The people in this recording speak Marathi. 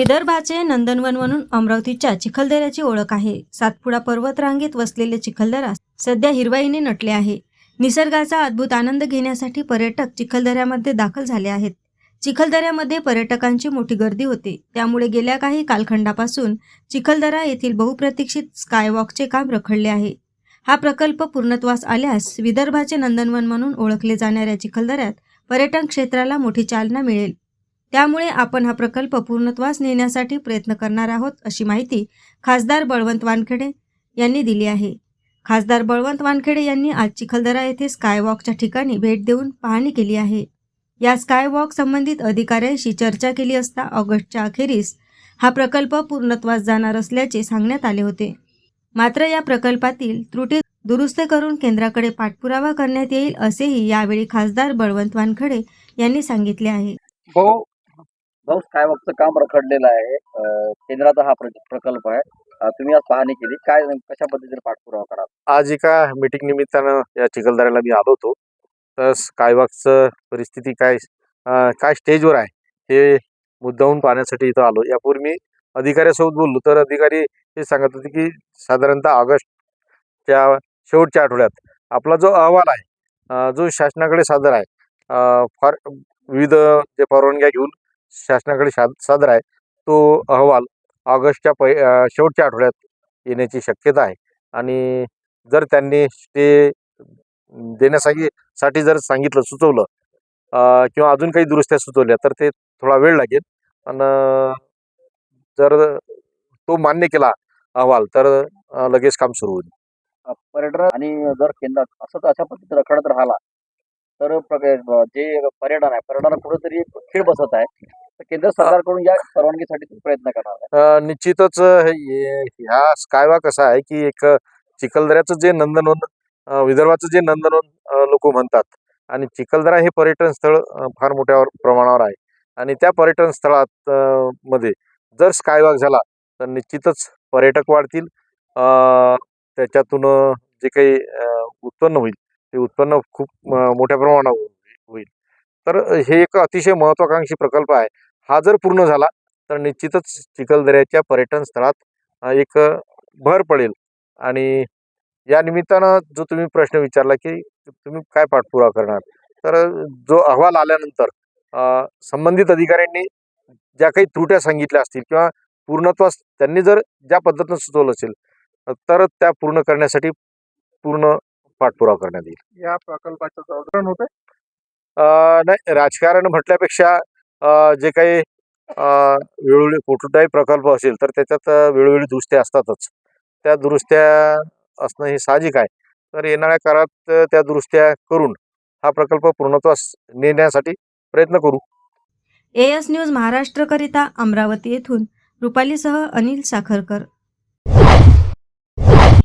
विदर्भाचे नंदनवन म्हणून अमरावतीच्या चिखलदऱ्याची ओळख आहे. सातपुडा पर्वतरांगेत वसलेले चिखलदरा सध्या हिरवाईने नटले आहे. निसर्गाचा अद्भुत आनंद घेण्यासाठी पर्यटक चिखलदऱ्यामध्ये दाखल झाले आहेत. चिखलदऱ्यामध्ये पर्यटकांची मोठी गर्दी होते. त्यामुळे गेल्या काही कालखंडापासून चिखलदरा येथील बहुप्रतीक्षित स्कायवॉकचे काम रखडले आहे. हा प्रकल्प पूर्णत्वास आल्यास विदर्भाचे नंदनवन म्हणून ओळखले जाणाऱ्या चिखलदऱ्यात पर्यटन क्षेत्राला मोठी चालना मिळेल. त्यामुळे आपण हा प्रकल्प पूर्णत्वास नेण्यासाठी प्रयत्न करणार आहोत अशी माहिती खासदार बळवंत वानखेडे यांनी दिली आहे. खासदार बळवंत वानखेडे यांनी आज चिखलदरा येथे स्कायवॉकच्या ठिकाणी भेट देऊन पाहणी केली आहे. या स्कायवॉक संबंधित अधिकाऱ्यांशी चर्चा केली असता ऑगस्टच्या अखेरीस हा प्रकल्प पूर्णत्वास जाणार असल्याचे सांगण्यात आले होते. मात्र या प्रकल्पातील त्रुटी दुरुस्त करून केंद्राकडे पाठपुरावा करण्यात येईल असेही यावेळी खासदार बळवंत वानखडे यांनी सांगितले आहे. हो, हाऊस भाऊ स्कायवॉकचं काम रखडलेलं आहे. केंद्राचा हा प्र- प्रकल्प आहे. तुम्ही आज पाहणी केली. काय कशा पद्धतीने पाठपुरावा करा आज एका मीटिंग निमित्तानं या चिखलदऱ्याला मी आलो होतो. तर स्कायवॉकचं परिस्थिती काय काय स्टेजवर आहे हे मुद्दाहून पाहण्यासाठी इथं आलो. यापूर्वी मी अधिकाऱ्यासोबत बोललो. तर अधिकारी हे सांगत होते की साधारणतः ऑगस्टच्या शेवटच्या आठवड्यात आपला जो अहवाल आहे जो शासनाकडे सादर आहे फार विविध जे परवानग्या घेऊन शासनाकडे शा सादर आहे. तो अहवाल ऑगस्टच्या पै शेवटच्या आठवड्यात येण्याची शक्यता आहे. आणि जर त्यांनी स्टे देण्यासाठी साठी जर सांगितलं सुचवलं किंवा अजून काही दुरुस्त्या सुचवल्या तर ते थोडा वेळ लागेल. आणि जर तो मान्य केला अहवाल तर लगेच काम सुरू होईल. पर्यटन आणि जर केंद्र असंच अशा पद्धतीने रखडत राहिला तर जे पर्यटन आहे पर्यटनाला कुठेतरी खेळ बसत आहे. केंद्र सरकारकडून या परवानगीसाठी तुम्ही प्रयत्न करणार अं, निश्चितच हे- हे- ह्या स्कायवा कसा आहे की एक चिखलदऱ्याचं जे नंदनवन अं, विदर्भाचं जे नंदनवन लोक म्हणतात आणि चिखलदरा हे पर्यटन स्थळ अं, फार मोठ्या प्रमाणावर आहे. आणि त्या पर्यटन स्थळात अं, मध्ये जर स्कायवॉक झाला तर निश्चितच पर्यटक वाढतील. अं, त्याच्यातून अं, जे काही अं, उत्पन्न होईल ते उत्पन्न खूप अं, मोठ्या प्रमाणावर होईल. तर हे एक अतिशय महत्त्वाकांक्षी प्रकल्प आहे. हा जर पूर्ण झाला तर निश्चितच चिखलदऱ्याच्या पर्यटन स्थळात एक भर पडेल. आणि या निमित्तानं जो तुम्ही प्रश्न विचारला की तुम्ही काय पाठपुरावा करणार? तर जो अहवाल आल्यानंतर संबंधित अधिकाऱ्यांनी ज्या काही त्रुट्या सांगितल्या असतील किंवा पूर्णत्वास त्यांनी जर ज्या पद्धतीनं सुचवलं असेल तर त्या पूर्ण करण्यासाठी पूर्ण पाठपुरावा करण्यात येईल. या प्रकल्पाचं होते नाही राजकारण म्हटल्यापेक्षा जे काही वेळोवेळी कुठलाही प्रकल्प असेल तर त्याच्यात वेळोवेळी दुरुस्त्या असतातच. त्या दुरुस्त्या असणं हे साहजिक आहे. तर येणाऱ्या काळात त्या दुरुस्त्या करून हा प्रकल्प पूर्णत्वास नेण्यासाठी प्रयत्न करू. एएस न्यूज महाराष्ट्रकरिता अमरावती येथून रुपालीसह अनिल साखरकर.